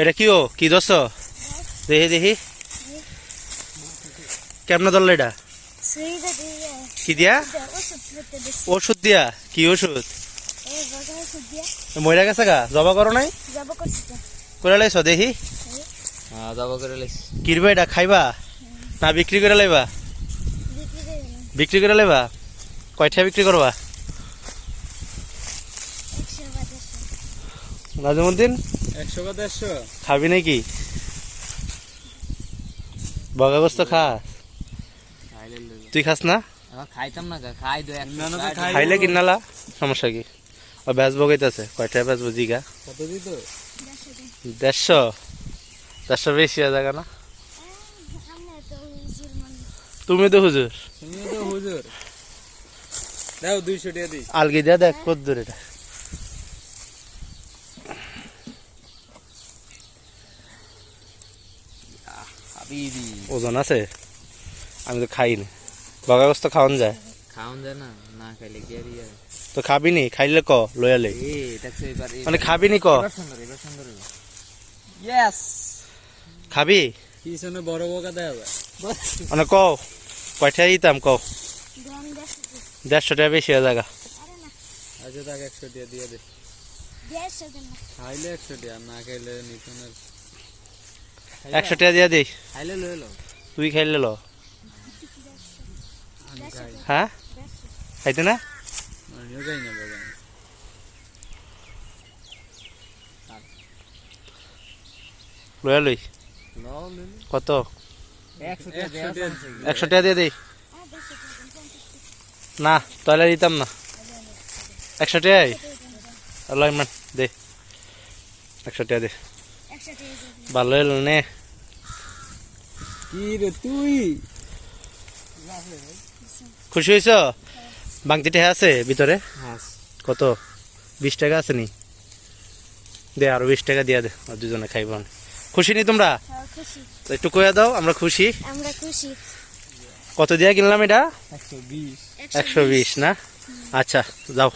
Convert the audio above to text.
এটা কি ও কি দোষ? দেখি দেখি। কেমন ধরলো এটা? কি দিয়া? ওষুধ দিয়া? কি ওষুধ? মহিলা গেছে গা? জবা করো নাই? করে লাইছ দেখি। হ্যাঁ করে কিরবা এটা? খাইবা? না বিক্রি করে লাইবা? বিক্রি করে লাইবা? কয়টা বিক্রি করবা? নাজমুদ্দিন? একশো বা দেড়শো খাবি নাকি? বগাগস্ত খাস খাইলে তুই খাস না? খাইতাম না খাই খাইলে কিনালা সমস্যা কি? ও ব্যাস বগাইতেছে। কয়টা ব্যাস বুঝিগা কত দিত? দেড়শো। দেড়শো বেশি হয়ে যাবে না? আমরা তো হুজুর। তুমি তো হুজুর তুমিও তো হুজুর। দাও দুইশো টাকা দিই আলগি দিয়া দেখ কত দূর এটা। ওজন আছে? আমি তো খাই না। বগাগস্ত খাওয়ান যায়? খাওন যায় না না খাইলে কি আর ইয়ে? তো খাবি নি? খাইলে ক লয়ালে? এ দেখছ এবার মানে খাবি নি ক? ইয়েস খাবি? পিছনে বড় দেওয়া যায় মানে ক কয়টা দিতাম ক। দেড়শো টাকা বেশি হয়ে যাগা আরে না আচ্ছা তাকে একশো টাকা দিয়ে দে। দেড়শো দিন। না খাইলে একশো টাকা না খাইলে নিতনের একশো টাকা দিয়া দিই। তুই খাইলে ল। হ্যাঁ খাইতে না? লয়া লই কত? একশো টাকা দিয়ে দিই। না তাহলে দিতাম না। একশো টাকাই। লয় মান দে। একশো টাকা দে। ভালো এলো নে। কি রে তুই? খুশি হয়েছ? বাংতি টাকা আছে ভিতরে? হ্যাঁ। কত? বিশ টাকা আছে নি? দে আরও বিশ টাকা দিয়া দে আর দুজনে খাইব। খুশি নি তোমরা? তো একটু কইয়া দাও আমরা খুশি। আমরা খুশি। কত দিয়া কিনলাম এটা? একশো বিশ। না? আচ্ছা যাও।